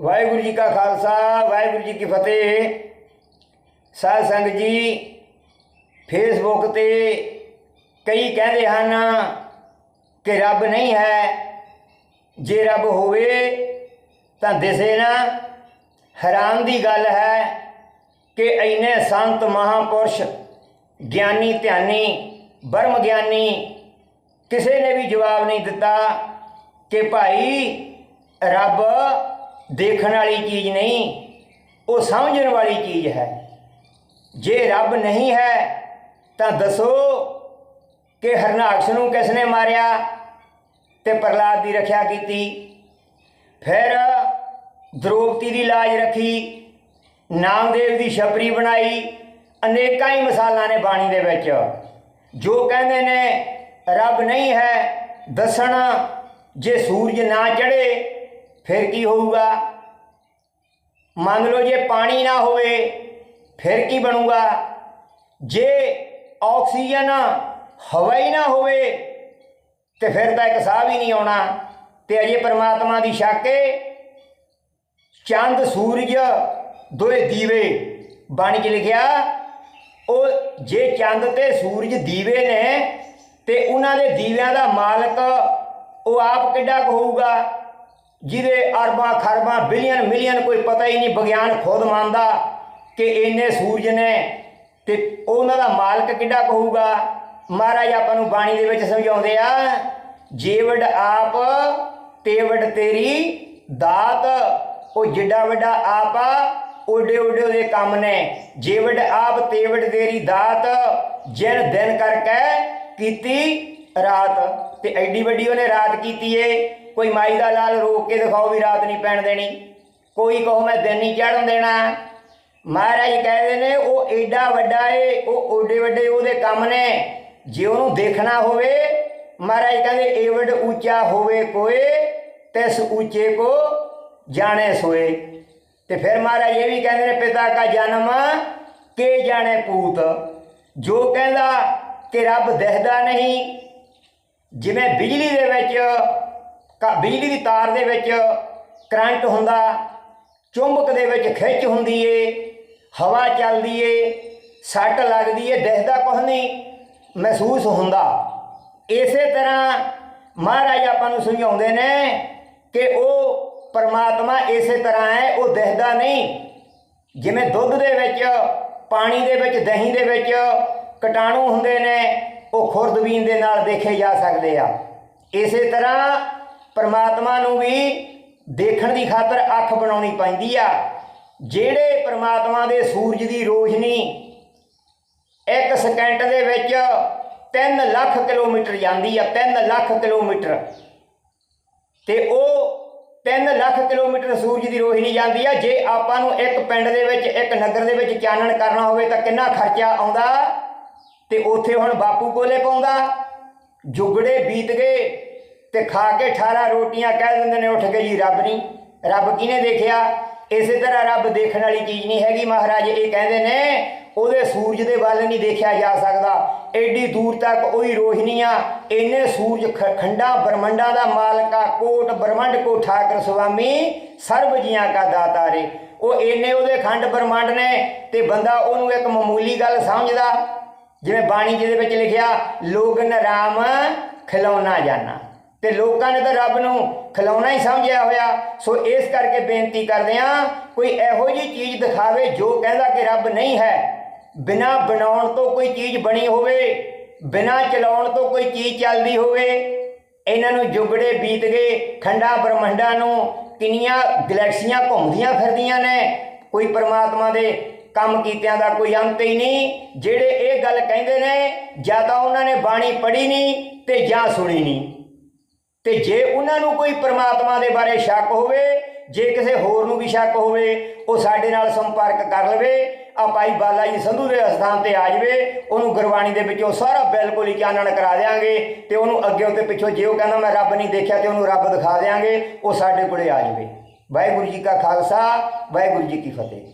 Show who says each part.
Speaker 1: ਵਾਹਿਗੁਰੂ ਜੀ ਕਾ ਖਾਲਸਾ, ਵਾਹਿਗੁਰੂ ਜੀ ਕੀ ਫਤਿਹ। ਸਾਧ ਸੰਗਤ ਜੀ ਫੇਸਬੁੱਕ ਤੇ ਕਈ ਕਹਿੰਦੇ ਹਨ ਕਿ ਰੱਬ ਨਹੀਂ ਹੈ। ਜੇ ਰੱਬ ਹੋਵੇ ਤਾਂ ਦਿਸੇ ਨਾ। ਹੈਰਾਨ ਦੀ ਗੱਲ ਹੈ ਕਿ ਇੰਨੇ ਸੰਤ ਮਹਾਪੁਰਸ਼, ਗਿਆਨੀ ਧਿਆਨੀ ਬਰਮ ਗਿਆਨੀ, ਕਿਸੇ ਨੇ ਵੀ ਜਵਾਬ ਨਹੀਂ ਦਿੱਤਾ ਕਿ ਭਾਈ ਰੱਬ ਦੇਖਣ ਵਾਲੀ ਚੀਜ਼ ਨਹੀਂ, ਉਹ ਸਮਝਣ ਵਾਲੀ ਚੀਜ਼ ਹੈ। ਜੇ ਰੱਬ ਨਹੀਂ ਹੈ, ਤਾਂ ਦੱਸੋ ਕਿ ਹਰਨਾਕਸ਼ ਨੂੰ ਕਿਸ ਨੇ ਮਾਰਿਆ ਤੇ ਪ੍ਰਹਲਾਦ ਦੀ ਰੱਖਿਆ ਕੀਤੀ? ਫਿਰ ਦ੍ਰੋਪਦੀ ਦੀ ਲਾਜ ਰੱਖੀ, ਨਾਮਦੇਵ ਦੀ ਛਪਰੀ ਬਣਾਈ, ਅਨੇਕਾਂ ਹੀ ਮਿਸਾਲਾਂ ਨੇ ਬਾਣੀ ਦੇ ਵਿੱਚ। ਜੋ ਕਹਿੰਦੇ ਨੇ, ਰੱਬ ਨਹੀਂ ਹੈ, ਦੱਸਣ ਜੇ ਸੂਰਜ ਨਾ ਚੜੇ ਫਿਰ ਕੀ ਹੋਊਗਾ? ਮੰਨ ਲਓ ਜੇ ਪਾਣੀ ਨਾ ਹੋਵੇ, ਫਿਰ ਕੀ ਬਣੂਗਾ? ਜੇ ਆਕਸੀਜਨ ਹਵਾ ਹੀ ਨਾ ਹੋਵੇ, ਤੇ ਫਿਰ ਤਾਂ ਇੱਕ ਸਾਹ ਵੀ ਨਹੀਂ ਆਉਣਾ। ਤੇ ਅਜੇ ਪਰਮਾਤਮਾ ਦੀ ਸ਼ਾਕੇ ਚੰਦ, ਸੂਰਜ, ਦੋਏ ਦੀਵੇ ਬਾਣੀ 'ਚ ਲਿਖਿਆ, ਉਹ ਜੇ ਚੰਦ ਤੇ ਸੂਰਜ ਦੀਵੇ ਨੇ, ਤੇ ਉਹਨਾਂ ਦੇ ਦੀਵਿਆਂ ਦਾ ਮਾਲਕ ਉਹ ਆਪ ਕਿੱਡਾ ਕੁ ਹੋਊਗਾ? ਜਿਹਦੇ ਅਰਬਾਂ, ਖਰਬਾਂ, ਬਿਲੀਅਨ, ਮਿਲੀਅਨ ਕੋਈ ਪਤਾ ਹੀ ਨਹੀਂ, ਵਿਗਿਆਨ ਖੁਦ ਮੰਨਦਾ ਕਿ ਇੰਨੇ ਸੂਰਜ ਨੇ ਤੇ ਉਹਨਾਂ ਦਾ ਮਾਲਕ ਕਿੱਡਾ ਕਹੂਗਾ? ਮਹਾਰਾਜ ਆਪਾਂ ਨੂੰ ਬਾਣੀ ਦੇ ਵਿੱਚ ਸਮਝਾਉਂਦੇ ਆ, ਜੀਵੜ ਆਪ ਤੇਵੜ ਤੇਰੀ ਦਾਤ। ਉਹ ਜਿੱਡਾ ਵੱਡਾ ਆਪ ਆ, ਓਡੇ ਓਡੇ ਉਹਦੇ ਕੰਮ ਨੇ। ਜੀਵੜ ਆਪ ਤੇਵੜ ਤੇਰੀ ਦਾਤ, ਜਿਨ ਦਿਨ ਕਰਕੇ ਕੀਤੀ ਰਾਤ। ਤੇ ਐਡੀ ਵੱਡੀ ਉਹਨੇ ਰਾਤ ਕੀਤੀ ਏ। ਕੋਈ ਮਾਈ ਦਾ ਲਾਲ ਰੋਕ ਕੇ ਦਿਖਾਓ ਵੀ ਰਾਤ ਨਹੀਂ ਪੈਣ ਦੇਣੀ। ਕੋਈ ਕਹੋ ਮੈਂ ਦਿਨ ਨਹੀਂ ਚੜਨ ਦੇਣਾ। ਮਹਾਰਾਜ ਕਹਿੰਦੇ ਨੇ, ਉਹ ਏਡਾ ਵੱਡਾ ਏ, ਉਹ ਓਡੇ ਵੱਡੇ ਉਹਦੇ ਕੰਮ ਨੇ। ਜੇ ਉਹਨੂੰ ਦੇਖਣਾ ਹੋਵੇ, ਮਹਾਰਾਜ ਕਹਿੰਦੇ ਏਵਡ ਉੱਚਾ ਹੋਵੇ ਕੋਏ, ਤਿਸ ਉੱਚੇ ਕੋ ਜਾਣੇ ਸੋਏ। ਤੇ ਫਿਰ ਮਹਾਰਾਜ ਇਹ ਵੀ ਕਹਿੰਦੇ ਨੇ, ਪਿਤਾ ਕਾ ਜਨਮ ਕੇ ਜਾਣੇ ਪੂਤ? ਜੋ ਕਹਿੰਦਾ ਕਿ ਰੱਬ ਦਿਖਦਾ ਨਹੀਂ। ਜਿਵੇਂ ਬਿਜਲੀ ਦੇ ਵਿੱਚ ਕ- ਬਿਜਲੀ ਦੀ ਤਾਰ ਦੇ ਵਿੱਚ ਕਰੰਟ ਹੁੰਦਾ, ਚੁੰਬਕ ਦੇ ਵਿੱਚ ਖਿੱਚ ਹੁੰਦੀ ਏ, ਹਵਾ ਚੱਲਦੀ ਏ, ਸੱਟ ਲੱਗਦੀ ਏ, ਦਿਖਦਾ ਕੁਝ ਨਹੀਂ, ਮਹਿਸੂਸ ਹੁੰਦਾ। ਇਸੇ ਤਰ੍ਹਾਂ ਮਹਾਰਾਜ ਆਪਾਂ ਨੂੰ ਸਮਝਾਉਂਦੇ ਨੇ ਕਿ ਉਹ ਪਰਮਾਤਮਾ ਇਸੇ ਤਰ੍ਹਾਂ ਹੈ, ਉਹ ਦਿਖਦਾ ਨਹੀਂ। ਜਿਵੇਂ ਦੁੱਧ ਦੇ ਵਿੱਚ, ਪਾਣੀ ਦੇ ਵਿੱਚ, ਦਹੀਂ ਦੇ ਵਿੱਚ ਕੀਟਾਣੂ ਹੁੰਦੇ ਨੇ, ਉਹ ਖੁਰਦਬੀਨ ਦੇ ਨਾਲ ਦੇਖੇ ਜਾ ਸਕਦੇ ਆ। ਇਸੇ ਤਰ੍ਹਾਂ ਪਰਮਾਤਮਾ ਨੂੰ ਵੀ ਦੇਖਣ ਦੀ ਖਾਤਰ ਅੱਖ ਬਣਾਉਣੀ ਪੈਂਦੀ ਆ। ਜਿਹੜੇ ਪਰਮਾਤਮਾ ਦੇ ਸੂਰਜ ਦੀ ਰੋਸ਼ਨੀ ਇੱਕ ਸਕਿੰਟ ਦੇ ਵਿੱਚ 3 ਲੱਖ ਕਿਲੋਮੀਟਰ ਜਾਂਦੀ ਆ 3 ਲੱਖ ਕਿਲੋਮੀਟਰ। ਤੇ ਉਹ 3 ਲੱਖ ਕਿਲੋਮੀਟਰ ਸੂਰਜ ਦੀ ਰੋਸ਼ਨੀ ਜਾਂਦੀ ਆ। ਜੇ ਆਪਾਂ ਨੂੰ ਇੱਕ ਪਿੰਡ ਦੇ ਵਿੱਚ, ਇੱਕ ਨਗਰ ਦੇ ਵਿੱਚ ਚਾਨਣ ਕਰਨਾ ਹੋਵੇ ਤਾਂ ਕਿੰਨਾ ਖਰਚਾ ਆਉਂਦਾ? ਤੇ ਉੱਥੇ ਹੁਣ ਬਾਪੂ ਕੋਲੇ ਪਾਉਂਦਾ। ਜੁਗੜੇ ਬੀਤ ਗਏ। ਤੇ ਖਾ ਕੇ 18 ਰੋਟੀਆਂ ਕਹਿ ਦਿੰਦੇ ਨੇ, ਉੱਠ ਕੇ ਜੀ, ਰੱਬ ਨਹੀਂ ਰੱਬ ਕਿਹਨੇ ਦੇਖਿਆ? ਇਸੇ ਤਰ੍ਹਾਂ ਰੱਬ ਦੇਖਣ ਵਾਲੀ ਚੀਜ਼ ਨਹੀਂ ਹੈਗੀ ਮਹਾਰਾਜ। ਇਹ ਕਹਿੰਦੇ ਨੇ, ਉਹਦੇ ਸੂਰਜ ਦੇ ਵੱਲ ਨਹੀਂ ਦੇਖਿਆ ਜਾ ਸਕਦਾ। ਐਡੀ ਦੂਰ ਤੱਕ ਉਹੀ ਰੋਸ਼ਨੀਆਂ ਇੰਨੇ ਸੂਰਜ ਖ- ਖੰਡਾਂ ਬ੍ਰਹਮੰਡਾਂ ਦਾ ਮਾਲਕਾ ਕੋਟ ਬ੍ਰਹਮੰਡ ਕੋ ਠਾਕਰ ਸੁਆਮੀ, ਸਰਬ ਜੀਆਂ ਕਾ ਦਾਤਾ ਰੇ। ਉਹ ਇੰਨੇ ਉਹਦੇ ਖੰਡ ਬ੍ਰਹਮੰਡ ਨੇ ਤੇ ਬੰਦਾ ਉਹਨੂੰ ਇੱਕ ਮਾਮੂਲੀ ਗੱਲ ਸਮਝਦਾ। ਜਿਵੇਂ ਬਾਣੀ ਜਿਹਦੇ ਵਿੱਚ ਲਿਖਿਆ ਲੋਗਨ ਰਾਮ ਖਿਲਾਉਣਾ ਜਾਣਾ ਤੇ ਲੋਕਾਂ ਨੇ ਤਾਂ ਰੱਬ ਨੂੰ ਖਿਲਾਉਣਾ ਹੀ ਸਮਝਿਆ ਹੋਇਆ। ਸੋ ਇਸ ਕਰਕੇ ਬੇਨਤੀ ਕਰਦੇ ਆ ਕੋਈ ਇਹੋ ਜੀ ਚੀਜ਼ ਦਿਖਾਵੇ ਜੋ ਕਹਿੰਦਾ ਕਿ ਰੱਬ ਨਹੀਂ ਹੈ। ਬਿਨਾ ਬਣਾਉਣ ਤੋਂ ਕੋਈ ਚੀਜ਼ ਬਣੀ ਹੋਵੇ, ਬਿਨਾ ਚਲਾਉਣ ਤੋਂ ਕੋਈ ਚੀਜ਼ ਚੱਲਦੀ ਹੋਵੇ, ਇਹਨਾਂ ਨੂੰ ਜੁਗੜੇ ਬੀਤ ਗਏ, ਖੰਡਾ ਬ੍ਰਹਮੰਡਾਂ ਨੂੰ ਕਿੰਨੀਆਂ ਗਲੈਕਸੀਆਂ ਘੁੰਮਦੀਆਂ ਫਿਰਦੀਆਂ ਨੇ। ਕੋਈ ਪਰਮਾਤਮਾ ਦੇ ਕੰਮ ਕੀਤਿਆਂ ਦਾ ਕੋਈ ਅੰਤ ਹੀ ਨਹੀਂ। ਜਿਹੜੇ ਇਹ ਗੱਲ ਕਹਿੰਦੇ ਨੇ, ਜਾਂ ਤਾਂ ਉਹਨਾਂ ਨੇ ਬਾਣੀ ਪੜ੍ਹੀ ਨਹੀਂ ਤੇ ਜਾਂ ਸੁਣੀ ਨਹੀਂ। ਤੇ ਜੇ ਉਹਨਾਂ ਨੂੰ ਕੋਈ ਪ੍ਰਮਾਤਮਾ ਦੇ ਬਾਰੇ ਸ਼ੱਕ ਹੋਵੇ, ਜੇ ਕਿਸੇ ਹੋਰ ਨੂੰ ਵੀ ਸ਼ੱਕ ਹੋਵੇ, ਉਹ ਸਾਡੇ ਨਾਲ ਸੰਪਰਕ ਕਰ ਲਵੇ, ਆ ਭਾਈ ਬਾਲਾ ਜੀ ਸੰਧੂ ਦੇ ਅਸਥਾਨ ਤੇ ਆ ਜਾਵੇ, ਉਹਨੂੰ ਗੁਰਬਾਣੀ ਦੇ ਵਿੱਚੋਂ ਸਾਰਾ ਬਿਲਕੁਲ ਹੀ ਚਾਨਣ ਕਰਾ ਦੇਾਂਗੇ ਤੇ ਉਹਨੂੰ ਅੱਗੇ ਤੇ ਪਿੱਛੋਂ ਜੇ ਉਹ ਕਹਿੰਦਾ ਮੈਂ ਰੱਬ ਨਹੀਂ ਦੇਖਿਆ ਤੇ ਉਹਨੂੰ ਰੱਬ ਦਿਖਾ ਦੇਾਂਗੇ ਉਹ ਸਾਡੇ ਕੋਲੇ ਆ ਜਾਵੇ। ਵਾਹਿਗੁਰੂ ਜੀ ਕਾ ਖਾਲਸਾ, ਵਾਹਿਗੁਰੂ ਜੀ ਕੀ ਫਤਿਹ।